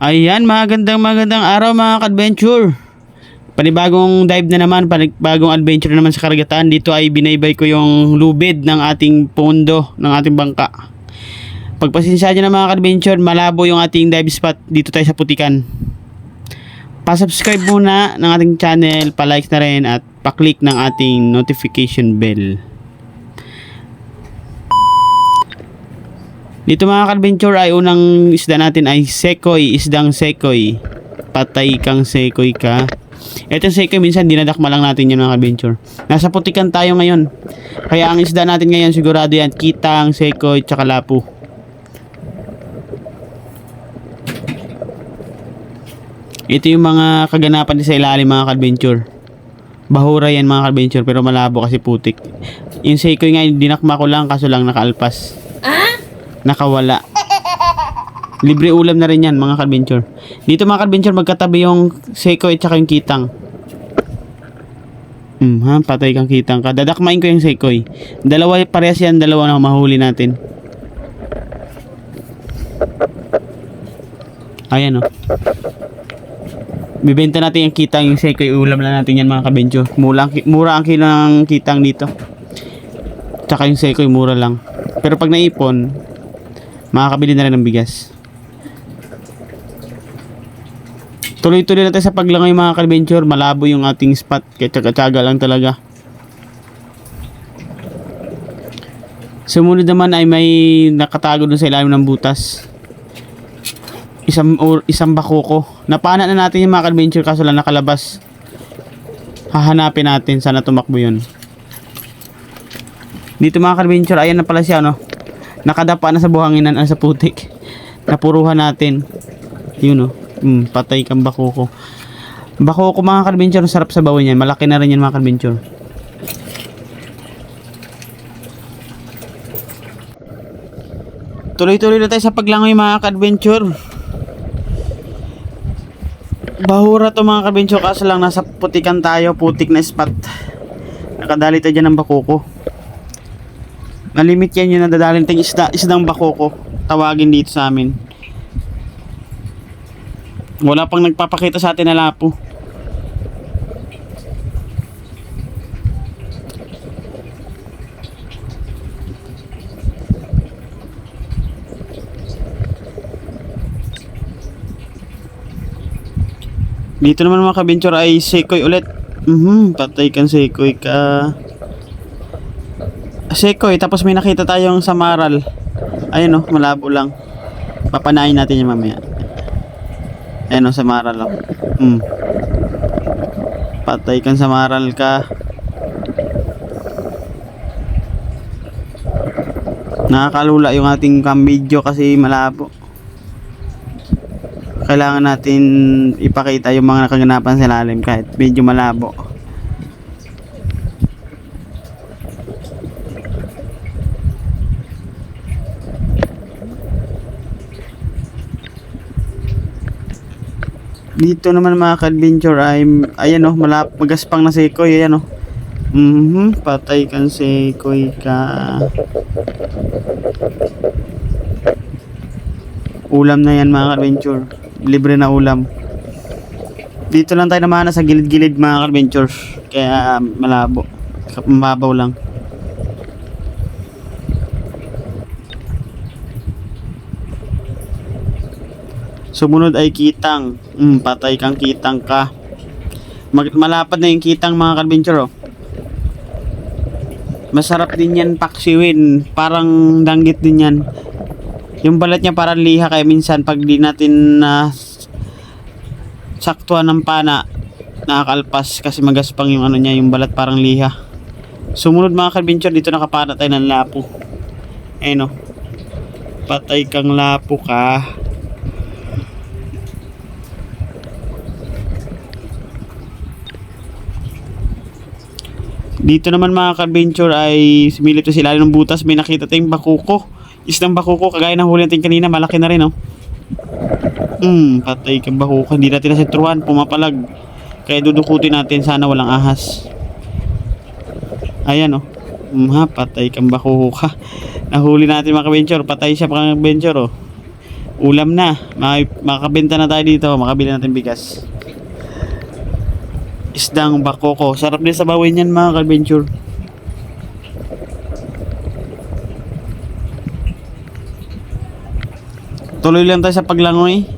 Ayan, magandang magandang araw mga ka-adventure. Panibagong dive na naman, panibagong adventure na naman sa karagatan. Dito ay binaybay ko yung lubid ng ating pondo, ng ating bangka. Pagpasensya nyo na mga ka-adventure, malabo yung ating dive spot dito tayo sa Putikan. Pa-subscribe muna ng ating channel, pa-like na rin at pa-click ng ating notification bell. Dito mga ka-adventure ay unang isda natin ay sekoy, isdang sekoy. Patay kang sekoy ka. Ito sekoy minsan dinadakma lang natin yun mga ka-adventure. Nasa putikan tayo ngayon. Kaya ang isda natin ngayon sigurado yan kitang, sekoy, tsaka lapu. Ito yung mga kaganapan sa ilalim mga ka-adventure. Bahura yan mga ka-adventure pero malabo kasi putik. Yung sekoy nga dinakma ko lang kaso lang nakaalpas nakawala. Libre ulam na rin yan mga ka-adventure. Dito mga ka-adventure magkatabi yung seko at saka yung kitang. Hmm, ha, patay kang kitang ka. Dadakmain ko yung sekoy. Dalawa parehas yan, dalawa na mahuli natin. Ayan oh. Bibenta natin yung kitang, yung sekoy, ulam lang natin yan mga ka-adventure. Mura, mura ang kilo ng kitang dito. Tsaka yung sekoy, mura lang. Pero pag naipon, makakabili na rin ng bigas. Tuloy-tuloy na tayo sa paglangoy mga ka-adventure. Malabo yung ating spot. Kaya tsaga-tsaga lang talaga. Sumunod naman ay may nakatago dun sa ilalim ng butas. Isang, or, isang bakoko. Napana na natin yung mga ka-adventure kaso lang nakalabas. Hahanapin natin. Sana tumakbo yun. Dito mga ka-adventure. Ayan na pala siya no. Nakadapa na sa buhanginan ah, sa putik. Napuruhan natin. Yun oh. Hmm, patay kang bakoko. Bakoko mga ka-adventure. Sarap sa bawin yan. Malaki na rin yan mga ka-adventure. Tuloy-tuloy na tayo sa paglangoy mga ka-adventure. Bahura to mga ka-adventure kaso lang nasa putikan tayo, putik na spot. Nakadali tayo dyan ng bakoko. Malimit yan yung nadadalhin ting isda, isdang bakoko. Tawagin dito sa amin. Wala pang nagpapakita sa atin na lapo. Dito naman mga kabinchor ay sekoy ulit. Mhm, patay kang sekoy ka. Sekoy, tapos may nakita tayong samaral. Ayun oh, malabo lang. Papanain natin yung mamaya. Ayun oh, samaral oh. Hmm. Patay kang samaral ka. Nakakalula yung ating cam video kasi malabo. Kailangan natin ipakita yung mga nakaganapan sa lalim kahit medyo malabo. Dito naman mga ka-adventure ay ayan oh, malap magaspang na sekoy ayan oh. Mhm, patay kang sekoy ka. Ulam na yan mga ka-adventure. Libre na ulam. Dito lang tayo naman sa gilid-gilid mga ka-adventure. Kaya um, malabo. Mababaw lang. Sumunod ay kitang. Mm, patay kang kitang ka. Mag- malapad na yung kitang mga ka-adventure oh. Masarap din yan paksiwin. Parang danggit din yan. Yung balat niya parang liha kaya minsan pag di natin na saktuan ng pana nakakalpas kasi magaspang yung ano niya yung balat parang liha. Sumunod mga ka-adventure dito nakapana tayo ng lapo. Oh. Patay kang lapo ka. Dito naman mga ka-adventure ay sumilip to sila ng butas. May nakita tayong bakuko. Isang bakuko kagaya ng huli natin kanina. Malaki na rin oh. Hmm, patay kang bakuko. Hindi natin nasentruhan. Pumapalag. Kaya dudukutin natin. Sana walang ahas. Ayan oh. Hmm, ha, patay kang bakuko ka. Nahuli natin mga ka-adventure. Patay siya mga ka-adventure oh. Ulam na. Mak- makakabenta na tayo dito. Makabili natin bigas. Isdang bakoko. Sarap din sa bawin yan mga ka-adventure. Tuloy lang tayo sa paglangoy.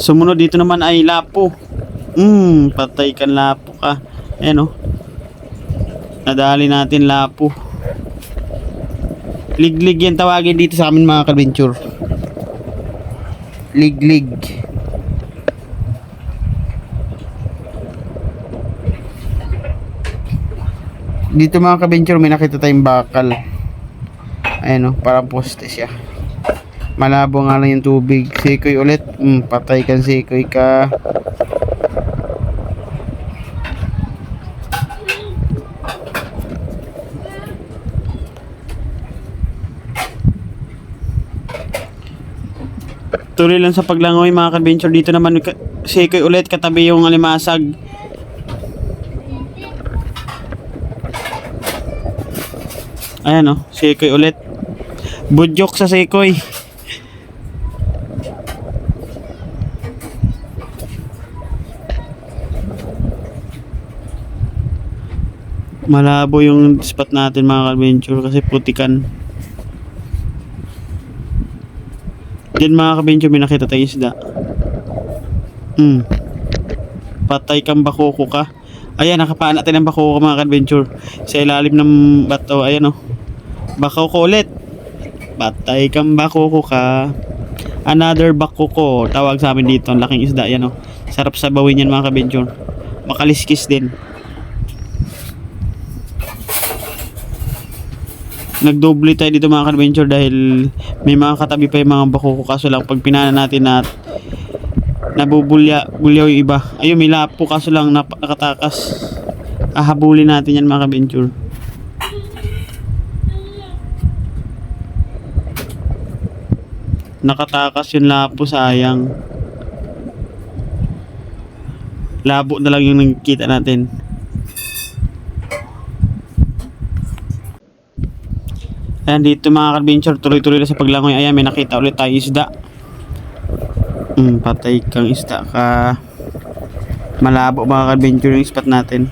Sumunod dito naman ay lapo. Hmm, patay kan lapo ka. Ayan o. Nadali natin lapo. Liglig yan tawagin dito sa amin mga ka-adventure. Liglig. Dito mga ka-adventure may nakita tayong bakal. Ayan o, parang poste siya. Malabo nga lang yung tubig. Sikoy ulit. Hmm, patay kan sikoy ka. Tuloy lang sa paglangoy mga ka-adventure. Dito naman ka- sikoy ulit katabi yung alimasag. Ayan o, sikoy ulit. Budyok sa sikoy. Malabo yung spot natin mga ka-adventure kasi putikan. Diyan mga ka-adventure may nakita tayong isda. Hmm. Patay kang bakoko ka. Ayan, nakapaan natin ang bakoko mga ka-adventure. Sa ilalim ng bato, ayan o. Bakoko ulit. Patay kang bakoko ka. Another bakoko. Tawag sa amin dito. Ang laking isda. Yan o. Sarap sa bawin yan mga ka-adventure. Makaliskis din. Nagdoble tayo dito mga ka-adventure dahil may mga katabi pa yung mga bakoko kaso lang pag pinana natin at nabubulya bulyaw yung iba. Ayun may lapo kaso lang nakatakas. Ahabulin natin yan mga ka-adventure. Nakatakas yung lapo sayang. Labo na lang yung nakikita natin Ayan dito mga ka-adventure, tuloy-tuloy na sa paglangoy. Ayan, may nakita ulit tayo isda. Hmm, patay kang isda ka. Malabo mga ka-adventure yung spot natin.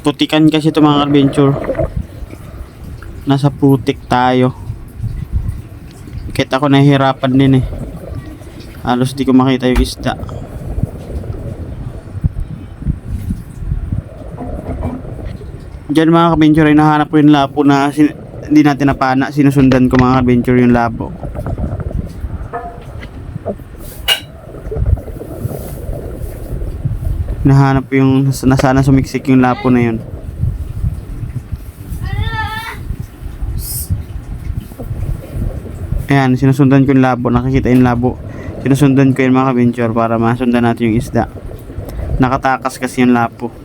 Putikan kasi ito mga ka-adventure. Nasa putik tayo. Kita ko nahihirapan din eh. Halos di ko makita yung isda. Diyan mga ka-adventure ay nahanap ko yung lapo na hindi natin napana. Sinusundan ko mga ka-adventure yung labo. Nahanap ko yung na sana sumiksik yung lapo na yun. Ayan, sinusundan ko yung labo. Nakikita yung labo. Sinusundan ko yung mga ka-adventure para masundan natin yung isda. Nakatakas kasi yung lapo.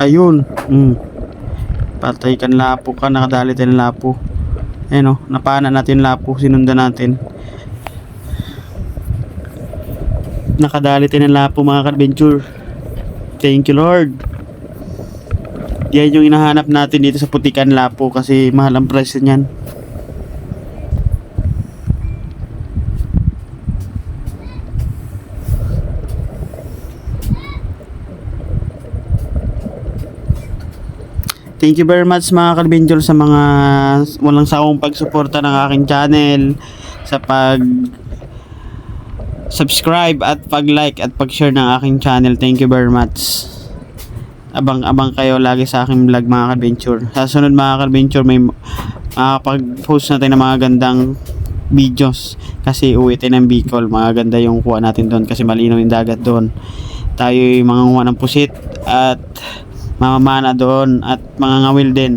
Ayun. Mm. Patay kan lapo ka, nakadali tayo ng lapo. Ayun o, napana natin lapo, sinundan natin. Nakadali tayo ng lapo mga ka-adventure. Thank you Lord. Yan yung hinahanap natin dito sa putikan lapo kasi mahal ang presyo niyan. Thank you very much mga ka-adventure sa mga walang sawang pagsuporta ng aking channel sa pag subscribe at pag-like at pag-share ng aking channel. Thank you very much. Abang-abang kayo lagi sa aking vlog mga ka-adventure. Sa sunod mga ka-adventure may makakapag-post natin ng mga gandang videos kasi uwi tayo ng Bicol. Mga ganda yung kuha natin doon kasi malinaw yung dagat doon. Tayo yung mga ng pusit at mamamana doon at mga ngawil din.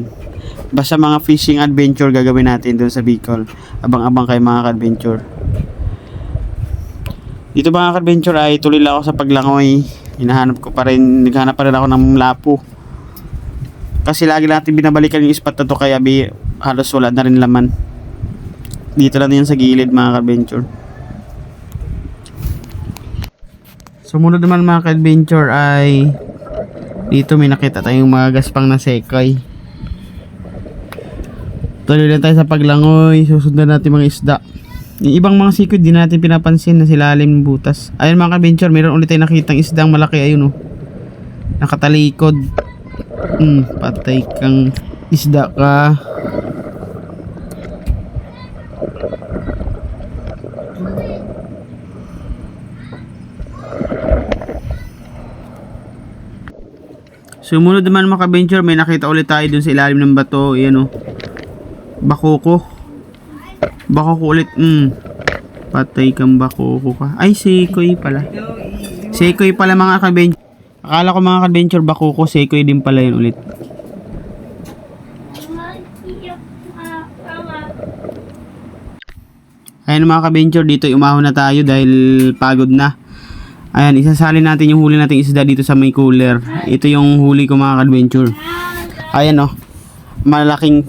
Basta mga fishing adventure gagawin natin doon sa Bicol. Abang-abang kay mga ka-adventure. Dito mga ka-adventure ay tuloy lang ako sa paglangoy. Hinahanap ko pa rin, naghanap pa rin ako ng lapo. Kasi lagi natin binabalikan yung spot na to kaya bi, halos wala na rin laman. Dito lang yan sa gilid mga ka-adventure. Sumunod naman mga ka-adventure ay dito may nakita tayong mga gaspang na sekoy. Tuloy lang tayo sa paglangoy, susundan natin mga isda. Yung ibang mga sikoy di natin pinapansin na silalim ng butas. Ayun mga ka-adventure, meron ulit tayo nakitang isdang malaki ayun oh. Nakatalikod. Hmm, patay kang isda ka. Sumunod naman mga ka-venture, may nakita ulit tayo dun sa ilalim ng bato. Ayan o. Bakoko. Bakoko ulit. Mm. Patay kang bakoko ka. Ay, sekoy pala. Sekoy pala mga ka-venture. Akala ko mga ka-venture, bakoko, sekoy din pala yun ulit. Ayan mga ka-venture, dito umahon na tayo dahil pagod na. Ayan, isasali natin yung huli nating isda dito sa may cooler. Ito yung huli ko mga ka-adventure. Ayan oh. Malaking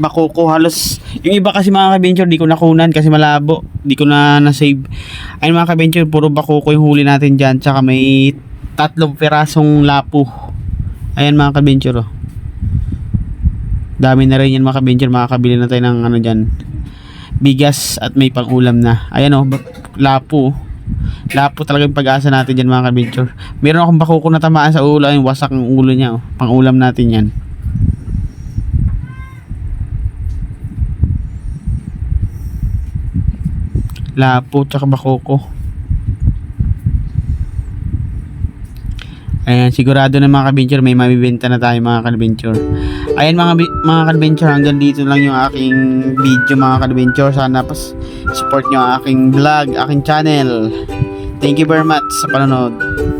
bakoko halos. Yung iba kasi mga ka-adventure di ko nakunan kasi malabo. Di ko na na-save. Ayan mga ka-adventure, puro bakoko yung huli natin dyan. Tsaka may tatlong pirasong lapo. Ayan mga ka-adventure oh. Dami na rin yan mga ka-adventure. Makakabili na tayo ng ano dyan. Bigas at may pang-ulam na. Ayan oh, ba- lapo talaga yung pag-asa natin dyan mga ka-adventure. Meron akong bakuko na tamaan sa ulo. Yung wasak ng ulo niya. Oh. Pang-ulam natin yan. Lapo tsaka bakuko. Ayan, sigurado na mga ka-adventure may mabibenta na tayo mga ka-adventure. Ayan mga mga ka-adventure, hanggang dito lang yung aking video mga ka-adventure. Sana pas support nyo ang aking vlog, aking channel. Thank you very much sa panonood.